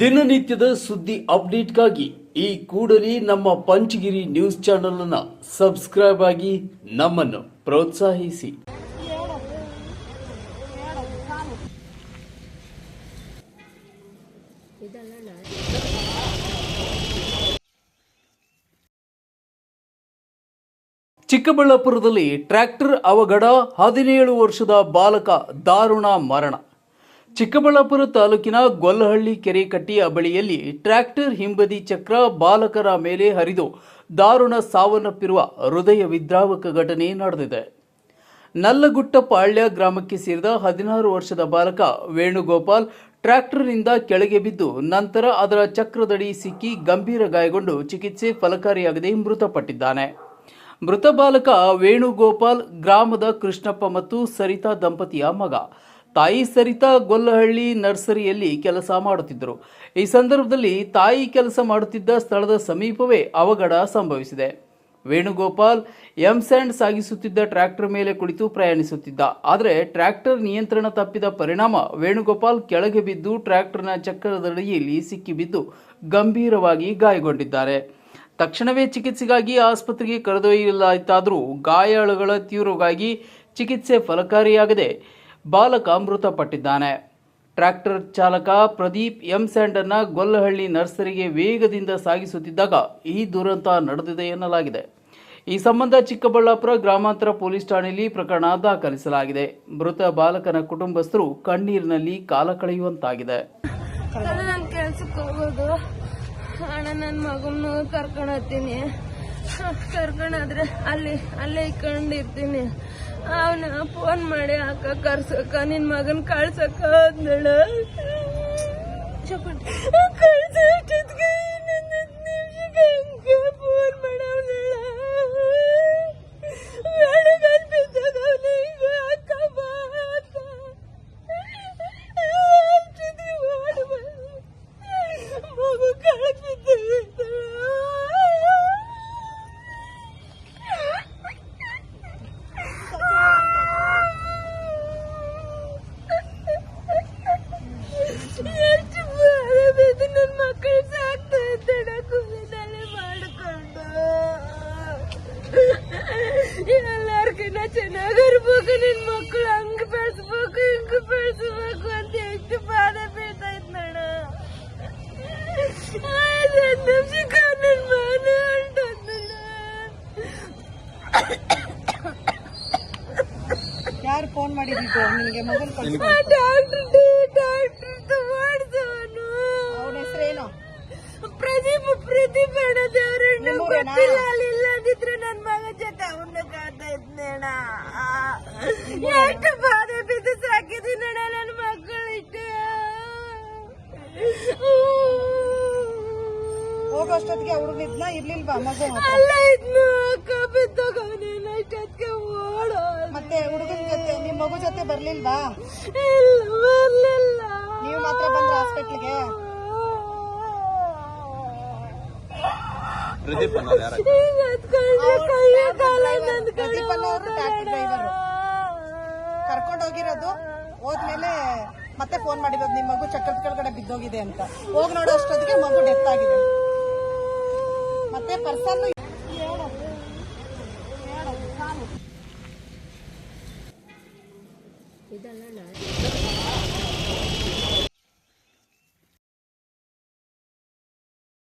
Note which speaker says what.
Speaker 1: ದಿನನಿತ್ಯದ ಸುದ್ದಿ ಅಪ್ಡೇಟ್ಗಾಗಿ ಈ ಕೂಡಲೇ ನಮ್ಮ ಪಂಚಗಿರಿ ನ್ಯೂಸ್ ಚಾನೆಲ್ ಅನ್ನು ಸಬ್ಸ್ಕ್ರೈಬ್ ಆಗಿ ನಮ್ಮನ್ನು ಪ್ರೋತ್ಸಾಹಿಸಿ. ಚಿಕ್ಕಬಳ್ಳಾಪುರದಲ್ಲಿ ಟ್ರ್ಯಾಕ್ಟರ್ ಅವಘಡ ಹದಿನೇಳು ವರ್ಷದ ಬಾಲಕ ದಾರುಣ ಮರಣ. ಚಿಕ್ಕಬಳ್ಳಾಪುರ ತಾಲೂಕಿನ ಗೊಲ್ಲಹಳ್ಳಿ ಕೆರೆ ಕಟ್ಟಿಯ ಬಳಿಯಲ್ಲಿ ಟ್ರ್ಯಾಕ್ಟರ್ ಹಿಂಬದಿ ಚಕ್ರ ಬಾಲಕರ ಮೇಲೆ ಹರಿದು ದಾರುಣ ಸಾವನ್ನಪ್ಪಿರುವ ಹೃದಯ ವಿದ್ರಾವಕ ಘಟನೆ ನಡೆದಿದೆ. ನಲ್ಲಗುಟ್ಟ ಪಾಳ್ಯ ಗ್ರಾಮಕ್ಕೆ ಸೇರಿದ ಹದಿನಾರು ವರ್ಷದ ಬಾಲಕ ವೇಣುಗೋಪಾಲ್ ಟ್ರ್ಯಾಕ್ಟರ್ನಿಂದ ಕೆಳಗೆ ಬಿದ್ದು ನಂತರ ಅದರ ಚಕ್ರದಡಿ ಸಿಕ್ಕಿ ಗಂಭೀರ ಗಾಯಗೊಂಡು ಚಿಕಿತ್ಸೆ ಫಲಕಾರಿಯಾಗದೆ ಮೃತಪಟ್ಟಿದ್ದಾನೆ. ಮೃತ ಬಾಲಕ ವೇಣುಗೋಪಾಲ್ ಗ್ರಾಮದ ಕೃಷ್ಣಪ್ಪ ಮತ್ತು ಸರಿತಾ ದಂಪತಿಯ ಮಗ. ತಾಯಿ ಸರಿತಾ ಗೊಲ್ಲಹಳ್ಳಿ ನರ್ಸರಿಯಲ್ಲಿ ಕೆಲಸ ಮಾಡುತ್ತಿದ್ದರು. ಈ ಸಂದರ್ಭದಲ್ಲಿ ತಾಯಿ ಕೆಲಸ ಮಾಡುತ್ತಿದ್ದ ಸ್ಥಳದ ಸಮೀಪವೇ ಅವಘಡ ಸಂಭವಿಸಿದೆ. ವೇಣುಗೋಪಾಲ್, ಎಂ ಸ್ಯಾಂಡ್ ಸಾಗಿಸುತ್ತಿದ್ದ ಟ್ರ್ಯಾಕ್ಟರ್ ಮೇಲೆ ಕುಳಿತು ಪ್ರಯಾಣಿಸುತ್ತಿದ್ದ. ಆದರೆ ಟ್ರ್ಯಾಕ್ಟರ್ ನಿಯಂತ್ರಣ ತಪ್ಪಿದ ಪರಿಣಾಮ ವೇಣುಗೋಪಾಲ್ ಕೆಳಗೆ ಬಿದ್ದು ಟ್ರ್ಯಾಕ್ಟರ್ನ ಚಕ್ರದಡಿಯಲ್ಲಿ ಸಿಕ್ಕಿಬಿದ್ದು ಗಂಭೀರವಾಗಿ ಗಾಯಗೊಂಡಿದ್ದಾರೆ. ತಕ್ಷಣವೇ ಚಿಕಿತ್ಸೆಗಾಗಿ ಆಸ್ಪತ್ರೆಗೆ ಕರೆದೊಯ್ಯಲಾಯಿತಾದರೂ ಗಾಯಾಳುಗಳ ತೀವ್ರವಾಗಿ ಚಿಕಿತ್ಸೆ ಫಲಕಾರಿಯಾಗದೆ ಬಾಲಕ ಮೃತಪಟ್ಟಿದ್ದಾನೆ. ಟ್ರ್ಯಾಕ್ಟರ್ ಚಾಲಕ ಪ್ರದೀಪ್ ಎಂ ಸ್ಯಾಂಡನ್ನ ಗೊಲ್ಲಹಳ್ಳಿ ನರ್ಸರಿಗೆ ವೇಗದಿಂದ ಸಾಗಿಸುತ್ತಿದ್ದಾಗ ಈ ದುರಂತ ನಡೆದಿದೆ ಎನ್ನಲಾಗಿದೆ. ಈ ಸಂಬಂಧ ಚಿಕ್ಕಬಳ್ಳಾಪುರ ಗ್ರಾಮಾಂತರ ಪೊಲೀಸ್ ಠಾಣೆಯಲ್ಲಿ ಪ್ರಕರಣ ದಾಖಲಿಸಲಾಗಿದೆ. ಮೃತ ಬಾಲಕನ ಕುಟುಂಬಸ್ಥರು ಕಣ್ಣೀರಿನಲ್ಲಿ ಕಾಲ ಕಳೆಯುವಂತಾಗಿದೆ.
Speaker 2: ಅಣ್ಣ ನಾನು ಕೆಲ್ಸಕ್ಕೆ ಹೋಗೋದು. ಅಣ್ಣ ನನ್ನ ಮಗನ ಕರ್ಕೊಂಡು ಹೋಗ್ತೀನಿ. ಕರ್ಕೊಂಡಾದ್ರೆ ಅಲ್ಲಿ, ಅಲ್ಲೇ ಇಟ್ಕೊಂಡಿರ್ತೀನಿ. ಅವನ ಫೋನ್ ಮಾಡಿ ಅಕ್ಕ ಕರ್ಸಕ್ಕ ನಿನ್ ಮಗನ್ ಕಳ್ಸಕ್ಕ ಅಂದಳ ಕಳ್ಸೋಷ್ಟೊತ್ತಿಗೆ ಇರ್ಬೇಕು ನಿನ್ ಮಕ್ಕಳು ಹಂಗ ಬೆಳೆಸ್ಬೇಕು ಹಿಂಗ ಬೆಳೆಸ್ಬೇಕು ಅಂತ ಎಷ್ಟು ಬಾಧೆ ಬೀಳ್ತೈತ್ ಹೊಂಟೋದ್ನಲ್ಲ.
Speaker 3: ಯಾರು ಫೋನ್ ಮಾಡಿದ್ದು? ನಿಮಗೆ
Speaker 2: ಮೊದಲು ಡಾಕ್ಟರ್ ಡಾಕ್ಟರ್ ಮಾಡಿದವನು
Speaker 3: ಅವನ. ಹೆಸರೇನು?
Speaker 2: ಪ್ರದೀಪ್ ಪ್ರದೀಪ್ ಅಣ್ಣ ದೇವ್ರಣ್ಣ? ಗೊತ್ತಿಲ್ಲ ಅಲ್ಲಿ ಇಲ್ಲದಿದ್ರೆ ನನ್ ಮಗ ಇದ್ನೇಣ ಎಷ್ಟು ಬಾಧೆ ಬಿದ್ದು ಸಾಕಿದೀನಣ್ಣ ನನ್ನ ಮಕ್ಕಳಿಟ್ಟು
Speaker 3: ಹೋಗೋಷ್ಟೊತ್ತಿಗೆ ಅವ್ರು ಹುಡುಗಿದ್ನ ಇರ್ಲಿಲ್ವಾ? ಮಗು
Speaker 2: ಅಲ್ಲ ಇದ್ನು ಅಕ್ಕ ಬಿದ್ದೋಗವನೇನ ಇಷ್ಟೊತ್ತಿಗೆ ಓಡೋ
Speaker 3: ಮತ್ತೆ ಹುಡುಗನ ಜೊತೆ ನಿಮ್ ಮಗು ಜೊತೆ ಬರ್ಲಿಲ್ವಾ?
Speaker 2: ಇಲ್ಲ ಬರ್ಲಿಲ್ಲ.
Speaker 3: ನೀವು ಮಾತ್ರ ಬಂದ್ರೆ ಹಾಸ್ಪಿಟ್ಲಿಗೆ
Speaker 4: ಪ್ರದೀಪ್
Speaker 2: ಅನ್ನೋದು
Speaker 3: ಪ್ರದೀಪ್ ಅನ್ನೋರು ಡ್ರೈವರು ಹೋಗಿರೋದು ಹೋದ್ಮೇಲೆ ಮತ್ತೆ ಫೋನ್ ಮಾಡಿರೋದು ನಿಮ್ಮ ಮಗು ಚಕ್ರದ ಕೆಳಗಡೆ ಬಿದ್ದೋಗಿದೆ ಅಂತ. ಹೋಗಿ ನೋಡೋ ಅಷ್ಟೊತ್ತಿಗೆ ಮಗು ಡೆತ್ ಆಗಿದೆ. ಮತ್ತೆ ಪರ್ಸನ್ ಇದಲ್ಲ